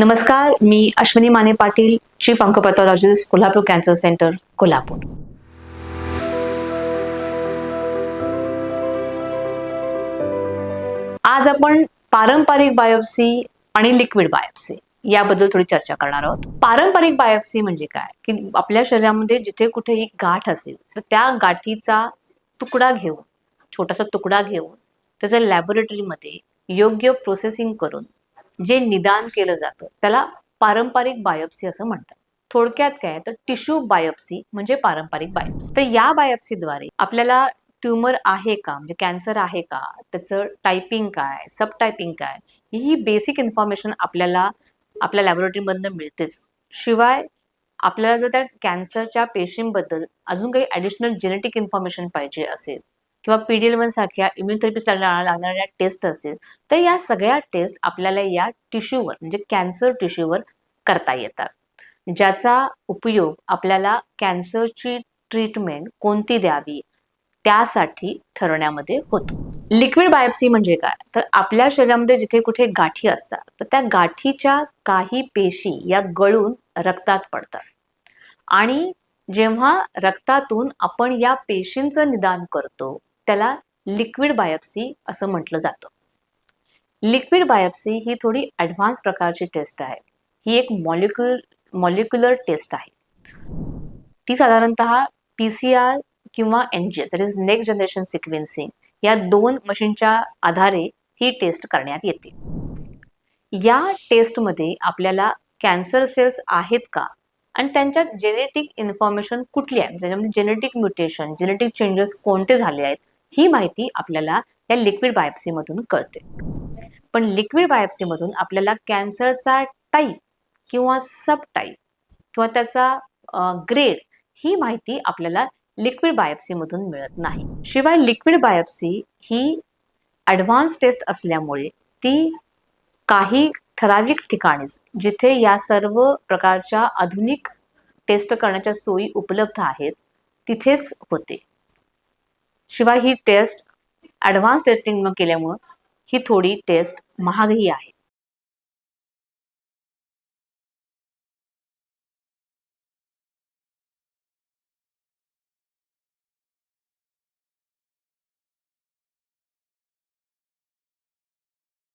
नमस्कार मी Ashwini Mane Patil chief oncopathologist Kolhapur cancer centre Kolhapur. आज आपण पारंपरिक बायोप्सी आणि लिक्विड बायोप्सी याबद्दल थोडी चर्चा करणार आहोत. पारंपरिक बायोप्सी म्हणजे काय? की आपल्या शरीरामध्ये जिथे कुठेही गाठ असेल तर त्या गाठीचा तुकडा घेऊन छोटासा तुकडा घेऊन त्याचं लॅबोरेटरीमध्ये योग्य प्रोसेसिंग करून जे निदान केलं जातं त्याला पारंपरिक बायोप्सी असं म्हणतात. थोडक्यात काय तर टिश्यू बायोप्सी म्हणजे पारंपरिक बायोप्सी. तर या बायोप्सीद्वारे आपल्याला ट्युमर आहे का म्हणजे कॅन्सर आहे का त्याचं टायपिंग काय सब टायपिंग काय ही बेसिक इन्फॉर्मेशन आपल्याला आपल्या लॅबोरेटरीमधनं मिळतेच. शिवाय आपल्याला जर त्या कॅन्सरच्या पेशींबद्दल अजून काही ॲडिशनल जेनेटिक इन्फॉर्मेशन पाहिजे असेल किंवा पी डी एल वन सारख्या इम्युनथेरपीस लागणाऱ्या टेस्ट असतील तर या सगळ्या टेस्ट आपल्याला या टिश्यूवर म्हणजे कॅन्सर टिश्यूवर करता येतात. ज्याचा उपयोग आपल्याला कॅन्सरची ट्रीटमेंट कोणती द्यावी त्यासाठी ठरवण्यामध्ये होतो. लिक्विड बायोप्सी म्हणजे काय? तर आपल्या शरीरामध्ये जिथे कुठे गाठी असतात तर त्या गाठीच्या काही पेशी या गळून रक्तात पडतात. आणि जेव्हा रक्तातून आपण या पेशींचं निदान करतो त्याला लिक्विड बायोप्सी असं म्हटलं जातं. लिक्विड बायोप्सी ही थोडी ॲडव्हान्स प्रकारची टेस्ट आहे. ही एक मॉलिक्युलर मॉलिक्युलर टेस्ट आहे. ती साधारणतः पी सी आर किंवा N G that is next generation sequencing या दोन मशीनच्या आधारे ही टेस्ट करण्यात येते. या टेस्टमध्ये आपल्याला कॅन्सर सेल्स आहेत का? आणि त्यांच्यात जेनेटिक इन्फॉर्मेशन कुठली आहे? त्याच्यामध्ये जेनेटिक म्युटेशन जेनेटिक चेंजेस कोणते झाले आहेत? ही माहिती आपल्याला या लिक्विड बायोप्सीमधून कळते. पण लिक्विड बायोप्सीमधून आपल्याला कॅन्सरचा टाईप किंवा सब टाईप किंवा त्याचा ग्रेड ही माहिती आपल्याला लिक्विड बायोप्सीमधून मिळत नाही. शिवाय लिक्विड बायोप्सी ही ॲडव्हान्स टेस्ट असल्यामुळे ती काही ठराविक ठिकाणीच जिथे या सर्व प्रकारच्या आधुनिक टेस्ट करण्याच्या सोयी उपलब्ध आहेत तिथेच होते. शिवाय ही टेस्ट ॲडव्हान्स टेस्टिंग न केल्यामुळं ही थोडी टेस्ट महागही आहे.